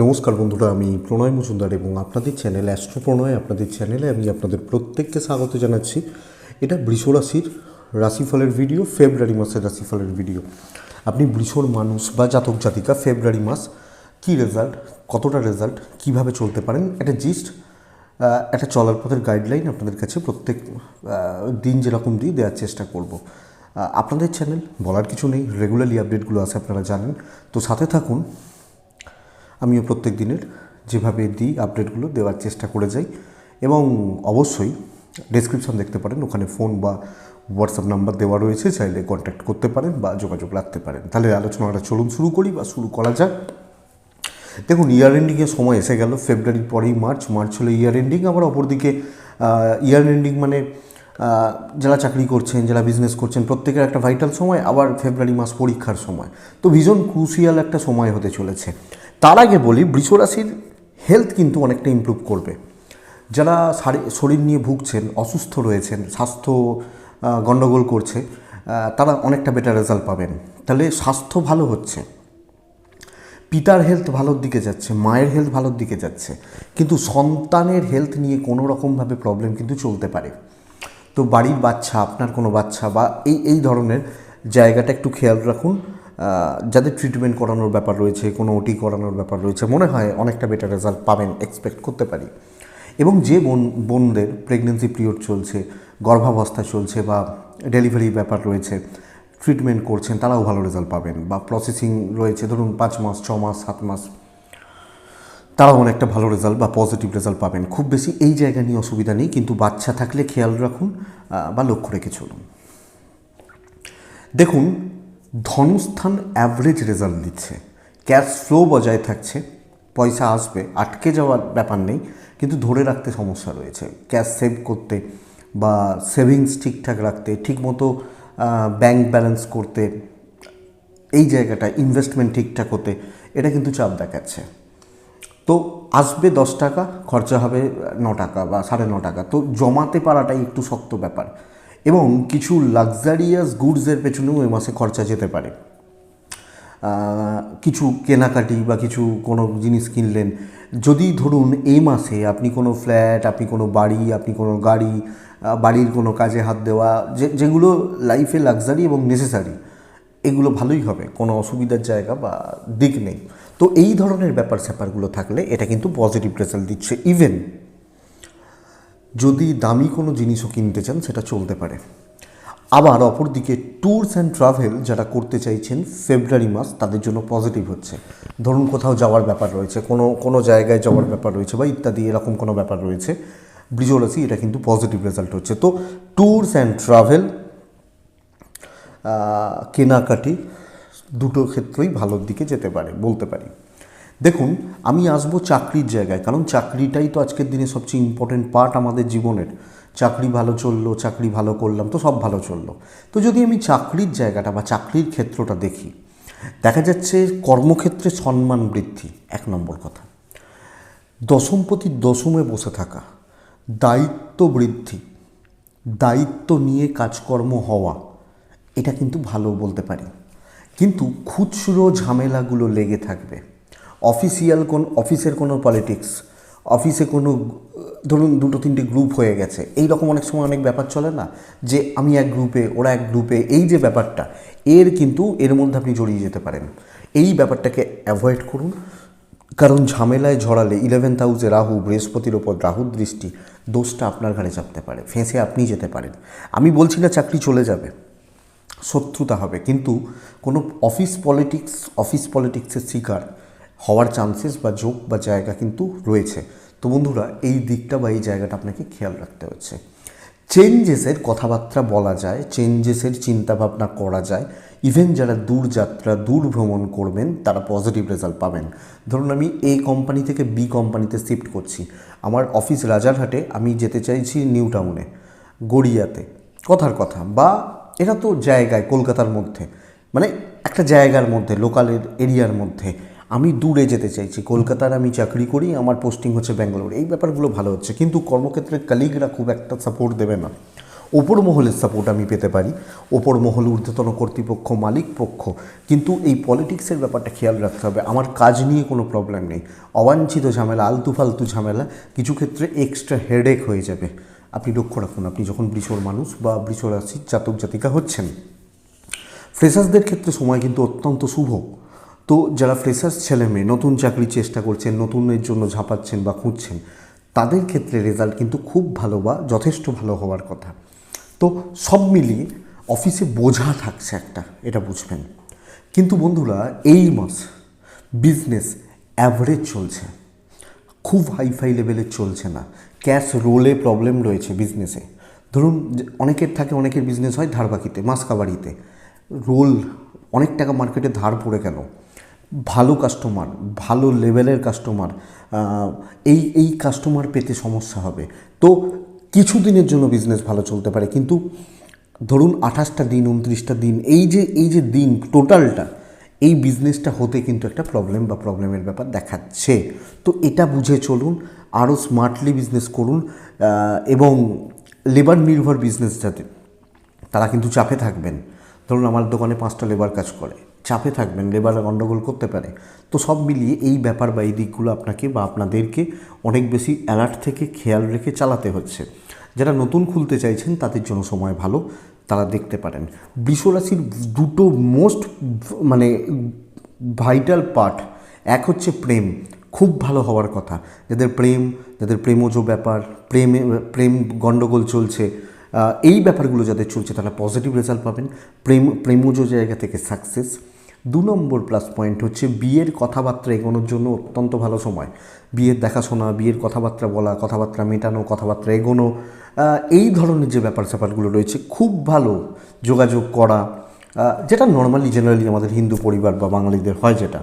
নমস্কার বন্ধুরা, আমি প্রণয় মজুমদার এবং আপনাদের চ্যানেল অ্যাস্ট্রো প্রণয় আপনাদের চ্যানেলে আমি আপনাদের প্রত্যেককে স্বাগত জানাচ্ছি। এটা বৃষ রাশির রাশিফলের ভিডিও ফেব্রুয়ারি মাসের রাশিফলের ভিডিও আপনি বৃষর মানুষ বা জাতক, জাতিকা ফেব্রুয়ারি মাস কী রেজাল্ট কতটা রেজাল্ট কীভাবে চলতে পারেন, এটা জিস্ট একটা চলার পথের গাইডলাইন আপনাদের কাছে প্রত্যেক দিন যেরকম দিই দেওয়ার চেষ্টা করব। আপনাদের চ্যানেল বলার কিছু নেই রেগুলারলি আপডেটগুলো আছে আপনারা জানেন। তো সাথে থাকুন আমিও প্রত্যেক দিনের যেভাবে দিই আপডেটগুলো দেওয়ার চেষ্টা করে যাই এবং অবশ্যই ডেসক্রিপশন দেখতে পারেন, ওখানে ফোন বা হোয়াটসঅ্যাপ নাম্বার দেওয়া রয়েছে, চাইলে কন্ট্যাক্ট করতে পারেন বা যোগাযোগ রাখতে পারেন। তাহলে আলোচনাটা চলুন শুরু করি বা শুরু করা যাক। দেখুন ইয়ার এন্ডিংয়ের সময় এসে গেল ফেব্রুয়ারির পরেই মার্চ মার্চ হলো ইয়ার এন্ডিং আবার অপরদিকে ইয়ার এন্ডিং মানে যারা চাকরি করছেন, যারা বিজনেস করছেন, প্রত্যেকের একটা ভাইটাল সময়, আবার ফেব্রুয়ারি মাস পরীক্ষার সময়। তো ভীষণ ক্রুশিয়াল একটা সময় হতে চলেছে। তার আগে বলি বৃষরাশির হেলথ কিন্তু অনেকটা ইমপ্রুভ করবে। যারা শারী- শরীর নিয়ে ভুগছেন, অসুস্থ রয়েছেন, স্বাস্থ্য গণ্ডগোল করছে তারা অনেকটা বেটার রেজাল্ট পাবেন। তাহলে স্বাস্থ্য ভালো হচ্ছে। পিতার হেলথ ভালোর দিকে যাচ্ছে, মায়ের হেলথ ভালোর দিকে যাচ্ছে। কিন্তু সন্তানের হেলথ নিয়ে কোনো রকমভাবে প্রবলেম কিন্তু চলতে পারে। তো বাড়ির বাচ্চা, আপনার কোনো বাচ্চা বা এই এই ধরনের জায়গাটা একটু খেয়াল রাখুন। যাদের ট্রিটমেন্ট করানোর ব্যাপার রয়েছে, কোনো ওটি করানোর ব্যাপার রয়েছে, মনে হয় অনেকটা বেটার রেজাল্ট পাবেন এক্সপেক্ট করতে পারি। এবং যে বোন, বোনদের প্রেগনেন্সি পিরিয়ড চলছে, গর্ভাবস্থা চলছে বা ডেলিভারির ব্যাপার রয়েছে ট্রিটমেন্ট করছেন, তারাও ভালো রেজাল্ট পাবেন বা প্রসেসিং রয়েছে, ধরুন পাঁচ মাস, ছ মাস, সাত মাস, তারাও অনেকটা ভালো রেজাল্ট বা পজিটিভ রেজাল্ট পাবেন। খুব বেশি এই জায়গা নিয়ে অসুবিধা নেই, কিন্তু বাচ্চা থাকলে খেয়াল রাখুন বা লক্ষ্য রেখে চলুন। দেখুন ধনস্থান অ্যাভারেজ রেজাল্ট দিচ্ছে। ক্যাশ ফ্লো বজায় থাকছে, পয়সা আসবে, আটকে যাওয়ার ব্যাপার নেই, কিন্তু ধরে রাখতে সমস্যা রয়েছে। ক্যাশ সেভ করতে বা সেভিংস ঠিকঠাক রাখতে, ঠিকমতো ব্যাংক ব্যালেন্স করতে, এই জায়গাটা ইনভেস্টমেন্ট ঠিকঠাক হতে, এটা কিন্তু চাপ দেখাচ্ছে। তো আসবে দশ টাকা, খরচা হবে ন টাকা বা সাড়ে ন টাকা। তো জমাতে পারাটাই একটু শক্ত ব্যাপার। এবং কিছু লাক্সারিয়াস গুডসের পেছনেও এ মাসে খরচা যেতে পারে। কিছু কেনাকাটি বা কিছু কোনো জিনিস কিনলেন, যদি ধরুন এই মাসে আপনি কোনো ফ্ল্যাট আপনি কোনো বাড়ি, আপনি কোনো গাড়ি বাড়ির কোনো কাজে হাত দেওয়া, যে, যেগুলো লাইফে লাক্সারি এবং নেসেসারি এগুলো ভালোই হবে, কোনো অসুবিধার জায়গা বা দিক নেই। তো এই ধরনের ব্যাপার স্যাপারগুলো থাকলে এটা কিন্তু পজিটিভ রেজাল্ট দিচ্ছে ইভেন যদি দামি কোনো জিনিসও কিনতে চান, সেটা চলতে পারে। আবার অপরদিকে ট্যুরস অ্যান্ড ট্রাভেল যারা করতে চাইছেন ফেব্রুয়ারি মাস তাদের জন্য পজিটিভ হচ্ছে। ধরুন কোথাও যাওয়ার ব্যাপার রয়েছে, কোনো কোনো জায়গায় যাওয়ার ব্যাপার রয়েছে বা ইত্যাদি, এরকম কোনো ব্যাপার রয়েছে বৃজরাশি এটা কিন্তু পজিটিভ রেজাল্ট হচ্ছে। তো ট্যুরস অ্যান্ড ট্রাভেল কেনাকাটি দুটো ক্ষেত্রেই ভালোর দিকে যেতে পারে, বলতে পারি। দেখুন, আমি আসব চাকরির জায়গায়, কারণ চাকরিটাই তো আজকের দিনে সবচেয়ে ইম্পর্টেন্ট পার্ট আমাদের জীবনের। চাকরি ভালো চলল, চাকরি ভালো করলাম, তো সব ভালো চলল। তো যদি আমি চাকরির জায়গাটা বা চাকরির ক্ষেত্রটা দেখি, দেখা যাচ্ছে কর্মক্ষেত্রে সম্মান বৃদ্ধি, এক নম্বর কথা। দশমপতি দশমে বসে থাকা, দায়িত্ব বৃদ্ধি, দায়িত্ব নিয়ে কাজকর্ম হওয়া, এটা কিন্তু ভালো বলতে পারি। কিন্তু খুচরো ঝামেলাগুলো লেগে থাকবে। অফিসিয়াল কোন অফিসের কোনো পলিটিক্স অফিসে কোনো, ধরুন দুটো তিনটে গ্রুপ হয়ে গেছে এই রকম অনেক সময় অনেক ব্যাপার চলে না? যে আমি এক গ্রুপে ওরা এক গ্রুপে এই যে ব্যাপারটা, এর কিন্তু, এর মধ্যে আপনি জড়িয়ে যেতে পারেন। এই ব্যাপারটাকে অ্যাভয়েড করুন। কারণ ঝামেলায় ঝড়ালে ইলেভেন্থ হাউসে রাহু, বৃহস্পতির ওপর রাহুর দৃষ্টি, দোষটা আপনার ঘাড়ে চাপতে পারে, ফেঁসে আপনি যেতে পারেন। আমি বলছি না চাকরি চলে যাবে, শত্রুতা হবে, কিন্তু কোনো অফিস পলিটিক্স অফিস পলিটিক্সের শিকার হওয়ার চান্সেস বা যোগ বা জায়গা কিন্তু রয়েছে। তো বন্ধুরা, এই দিকটা বা এই জায়গাটা আপনাকে খেয়াল রাখতে হচ্ছে। চেঞ্জেসের কথাবার্তা বলা যায় চেঞ্জেসের চিন্তাভাবনা করা যায়। ইভেন যারা দূর যাত্রা দূর ভ্রমণ করবেন, তারা পজিটিভ রেজাল্ট পাবেন। ধরুন আমি এ কোম্পানি থেকে বি কোম্পানিতে শিফট করছি। আমার অফিস রাজারহাটে আমি যেতে চাইছি নিউ টাউনে গড়িয়াতে। কথার কথা, বা এটা তো জায়গায়, কলকাতার মধ্যে। মানে একটা জায়গার মধ্যে লোকালের এরিয়ার মধ্যে। আমি দূরে যেতে চাইছি। কলকাতার আমি চাকরি করি, আমার পোস্টিং হচ্ছে ব্যাঙ্গালোর। এই ব্যাপারগুলো ভালো হচ্ছে, কিন্তু কর্মক্ষেত্রে কালিগরা খুব একটা সাপোর্ট দেবে না। ওপর মহলের সাপোর্ট আমি পেতে পারি ওপর মহল ঊর্ধ্বতন কর্তৃপক্ষ, মালিক পক্ষ, কিন্তু এই পলিটিক্সের ব্যাপারটা খেয়াল রাখতে হবে। আমার কাজ নিয়ে কোনো প্রবলেম নেই। অবাঞ্ছিত ঝামেলা আলতু ফালতু ঝামেলা, কিছু ক্ষেত্রে এক্সট্রা হেডেক হয়ে যাবে। আপনি লক্ষ্য রাখুন, আপনি যখন বৃষর মানুষ বা বৃষ রাশির জাতক জাতিকা হচ্ছেন ফ্রেশার্সদের ক্ষেত্রে সময় কিন্তু অত্যন্ত শুভ। তো যারা ফ্রেশার্স ছেলে মেয়ে, নতুন চাকরির চেষ্টা করছেন, নতুনের জন্য ঝাঁপাচ্ছেন বা খুঁজছেন, তাদের ক্ষেত্রে রেজাল্ট কিন্তু খুব ভালো বা যথেষ্ট ভালো হওয়ার কথা। তো সব মিলিয়ে অফিসে বোঝা থাকছে একটা, এটা বুঝবেন। কিন্তু বন্ধুরা, এই মাস বিজনেস অ্যাভারেজ চলছে। খুব হাইফাই লেভেলের চলছে না। ক্যাশ রোলে প্রবলেম রয়েছে বিজনেসে ধরুন অনেকের থাকে, অনেকের বিজনেস হয় ধারবাকিতে, মাসকাবাড়িতে। রোল অনেক টাকা মার্কেটে ধার পড়ে গেল। ভালো কাস্টমার ভালো লেভেলের কাস্টমার এই এই কাস্টমার পেতে সমস্যা হবে। তো কিছু দিনের জন্য বিজনেস ভালো চলতে পারে, কিন্তু ধরুন আঠাশটা দিন, উনত্রিশটা দিন, এই যে এই যে দিন টোটালটা এই বিজনেসটা হতে কিন্তু একটা প্রবলেম বা প্রবলেমের ব্যাপার দেখাচ্ছে। তো এটা বুঝে চলুন আরও স্মার্টলি বিজনেস করুন এবং লেবার নির্ভর বিজনেস যাতে, তারা কিন্তু চাপে থাকবেন। ধরুন আমার দোকানে পাঁচটা লেবার কাজ করে। চাপে থাকবেন লেবার গণ্ডগোল করতে পারে। তো সব মিলিয়ে এই ব্যাপার বা এই দিকগুলো আপনাকে বা আপনাদেরকে অনেক বেশি অ্যালার্ট থেকে খেয়াল রেখে চালাতে হচ্ছে। যারা নতুন খুলতে চাইছেন, তাদের জন্য সময় ভালো, তারা দেখতে পারেন। বৃষরাশির দুটো মোস্ট মানে ভাইটাল পার্ট এক হচ্ছে প্রেম। খুব ভালো হওয়ার কথা। যাদের প্রেম, যাদের প্রেমজ ব্যাপার, প্রেমে, প্রেম গণ্ডগোল চলছে এই ব্যাপারগুলো যাদের চলছে, তারা পজিটিভ রেজাল্ট পাবেন। প্রেম, প্রেমজ জায়গা থেকে সাকসেস দু নম্বর প্লাস পয়েন্ট হচ্ছে বিয়ের কথাবার্তা এগোনোর জন্য অত্যন্ত ভালো সময়। বিয়ের দেখাশোনা, বিয়ের কথাবার্তা বলা, কথাবার্তা মেটানো, কথাবার্তা এগোনো এই ধরনের যে ব্যাপার স্যাপারগুলো রয়েছে, খুব ভালো যোগাযোগ করা যেটা নর্মালি জেনারেলি আমাদের হিন্দু পরিবার বা বাঙালিদের হয় যেটা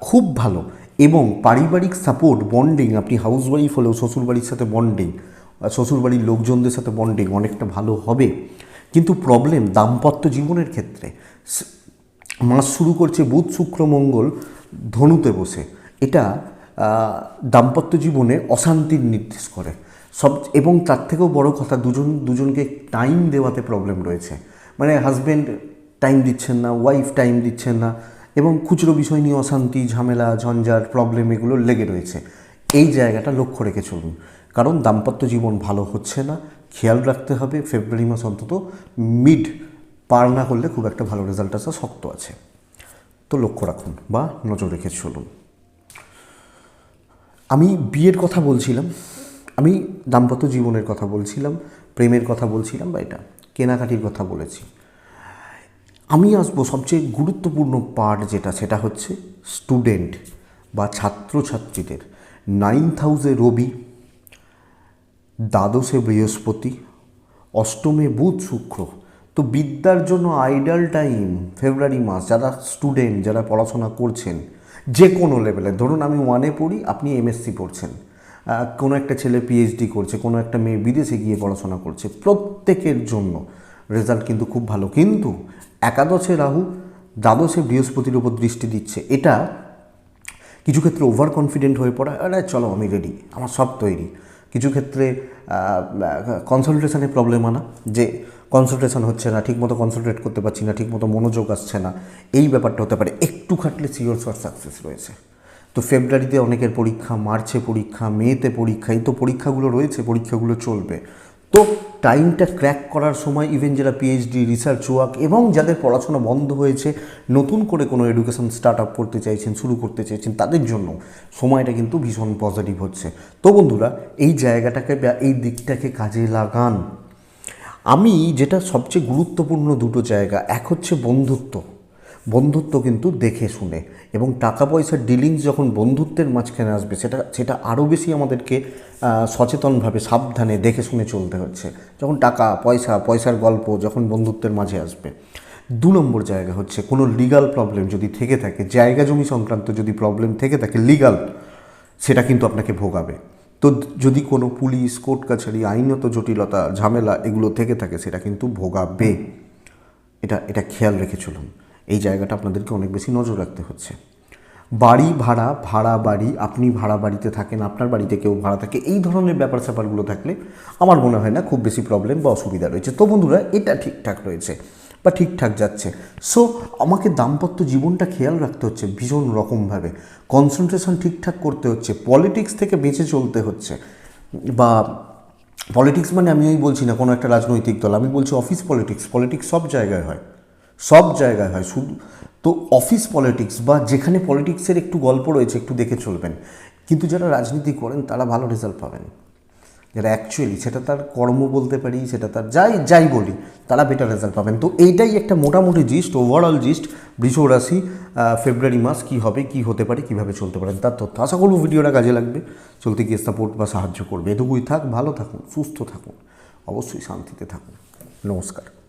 খুব ভালো। এবং পারিবারিক সাপোর্ট বন্ডিং আপনি হাউস ওয়াইফ হলেও শ্বশুরবাড়ির সাথে বন্ডিং শ্বশুরবাড়ির লোকজনদের সাথে বন্ডিং অনেকটা ভালো হবে। কিন্তু প্রবলেম দাম্পত্য জীবনের ক্ষেত্রে মাস শুরু করছে বুধ, শুক্র, মঙ্গল ধনুতে বসে। এটা দাম্পত্য জীবনে অশান্তির নির্দেশ করে। সব, এবং তার থেকেও বড় কথা দুজন, দুজনকে টাইম দেওয়াতে প্রবলেম রয়েছে। মানে হাজব্যান্ড টাইম দিচ্ছেন না ওয়াইফ টাইম দিচ্ছেন না, এবং খুচরো বিষয় নিয়ে অশান্তি, ঝামেলা, ঝঞ্ঝাট প্রবলেম এগুলো লেগে রয়েছে। এই জায়গাটা লক্ষ্য রেখে চলুন। কারণ দাম্পত্য জীবন ভালো হচ্ছে না, খেয়াল রাখতে হবে ফেব্রুয়ারি মাস অন্তত মিড পার না করলে খুব একটা ভালো রেজাল্ট আসা শক্ত আছে। তো লক্ষ্য রাখুন বা নজর রেখে চলুন। আমি বিয়ের কথা বলছিলাম, আমি দাম্পত্য জীবনের কথা বলছিলাম, প্রেমের কথা বলছিলাম বা এটা, কেনাকাটির কথা বলেছি। আমি আসব, সবচেয়ে গুরুত্বপূর্ণ পার্ট যেটা, সেটা হচ্ছে স্টুডেন্ট বা ছাত্রছাত্রীদের। নাইন্থ হাউসে রবি, দ্বাদশে বৃহস্পতি, অষ্টমে বুধ শুক্র। তো বিদ্যার জন্য আইডাল টাইম ফেব্রুয়ারি মাস, যারা স্টুডেন্ট, যারা পড়াশোনা করছেন, যে কোনো লেভেলে ধরুন আমি ওয়ানে পড়ি, আপনি এমএসসি পড়ছেন। কোনো একটা ছেলে পিএইচডি করছে, কোনো একটা মেয়ে বিদেশে গিয়ে পড়াশোনা করছে, প্রত্যেকের জন্য রেজাল্ট কিন্তু খুব ভালো। কিন্তু একাদশে রাহু দ্বাদশে বৃহস্পতির উপর দৃষ্টি দিচ্ছে। এটা কিছু ক্ষেত্রে ওভার কনফিডেন্ট হয়ে পড়া, আরে চলো আমি রেডি আমার সব তৈরি। কিছু ক্ষেত্রে কনসালটেশনে প্রবলেম আনা, যে কনসালটেশন হচ্ছে না, ঠিকমতো কনসেন্ট্রেট করতে পারছি না, ঠিকমতো মনোযোগ আসছে না, এই ব্যাপারটা হতে পারে। একটু খাটলে সিওর শর্ট সাকসেস রয়েছে। তো ফেব্রুয়ারিতে অনেকের পরীক্ষা মার্চে পরীক্ষা মেতে পরীক্ষা, এই তো পরীক্ষাগুলো রয়েছে, পরীক্ষাগুলো চলবে। তো টাইমটা ক্র্যাক করার সময় ইভেন যারা পিএইচডি রিসার্চ ওয়ার্ক এবং যাদের পড়াশোনা বন্ধ হয়েছে, নতুন করে কোনো এডুকেশন স্টার্ট আপ করতে চাইছেন, শুরু করতে চাইছেন, তাদের জন্য সময়টা কিন্তু ভীষণ পজিটিভ হচ্ছে। তো বন্ধুরা, এই জায়গাটাকে বা এই দিকটাকে কাজে লাগান। আমি যেটা সবচেয়ে গুরুত্বপূর্ণ দুটো জায়গা, এক হচ্ছে বন্ধুত্ব। বন্ধুত্ব কিন্তু দেখে শুনে এবং টাকা পয়সার ডিলিংস যখন বন্ধুত্বের মাঝখানে আসবে, সেটা সেটা আরও বেশি আমাদেরকে সচেতনভাবে, সাবধানে দেখে শুনে চলতে হচ্ছে। যখন টাকা, পয়সা, পয়সার গল্প যখন বন্ধুত্বের মাঝে আসবে। দু নম্বর জায়গা হচ্ছে কোনো লিগাল প্রবলেম যদি থেকে থাকে, জায়গা জমি সংক্রান্ত যদি প্রবলেম থেকে থাকে লিগাল সেটা কিন্তু আপনাকে ভোগাবে। তো যদি কোনো পুলিশ কোর্ট কাছারি আইনত জটিলতা, ঝামেলা এগুলো থেকে থাকে, সেটা কিন্তু ভোগাবে। এটা এটা খেয়াল রেখে চলুন। এই জায়গাটা আপনাদেরকে অনেক বেশি নজর রাখতে হচ্ছে। বাড়ি ভাড়া ভাড়া বাড়ি, আপনি ভাড়া বাড়িতে থাকেন, আপনার বাড়িতে কেউ ভাড়া থাকে, এই ধরনের ব্যাপার স্যাপারগুলো থাকলে আমার মনে হয় না খুব বেশি প্রবলেম বা অসুবিধা রয়েছে। তো বন্ধুরা, এটা ঠিকঠাক রয়েছে। বা ঠিকঠাক যাচ্ছে। সো আমাকে দাম্পত্য জীবনটা খেয়াল রাখতে হচ্ছে ভীষণ রকমভাবে। কনসেন্ট্রেশন ঠিকঠাক করতে হচ্ছে পলিটিক্স থেকে বেঁচে চলতে হচ্ছে। বা পলিটিক্স মানে আমি ওই বলছি না কোনো একটা রাজনৈতিক দল, আমি বলছি অফিস পলিটিক্স পলিটিক্স সব জায়গায় হয়। সব জায়গায় হয়। শুধু তো অফিস পলিটিক্স বা যেখানে পলিটিক্সের একটু গল্প রয়েছে, একটু দেখে চলবেন। কিন্তু যারা রাজনীতি করেন, তারা ভালো রেজাল্ট পাবেন। যারা অ্যাকচুয়ালি সেটা তার কর্ম বলতে পারি, সেটা তার যাই যাই বলি, তারা বেটার রেজাল্ট পাবেন। তো এইটাই একটা মোটামুটি জিস্ট ওভারঅল জিস্ট বৃষ রাশি ফেব্রুয়ারি মাস কী হবে, কী হতে পারে, কীভাবে চলতে পারেন তার তথ্য। আশা করব ভিডিওটা কাজে লাগবে। চলতে গিয়ে সাপোর্ট বা সাহায্য করবে। এটুকুই থাক, ভালো থাকুন, সুস্থ থাকুন, অবশ্যই শান্তিতে থাকুন। নমস্কার।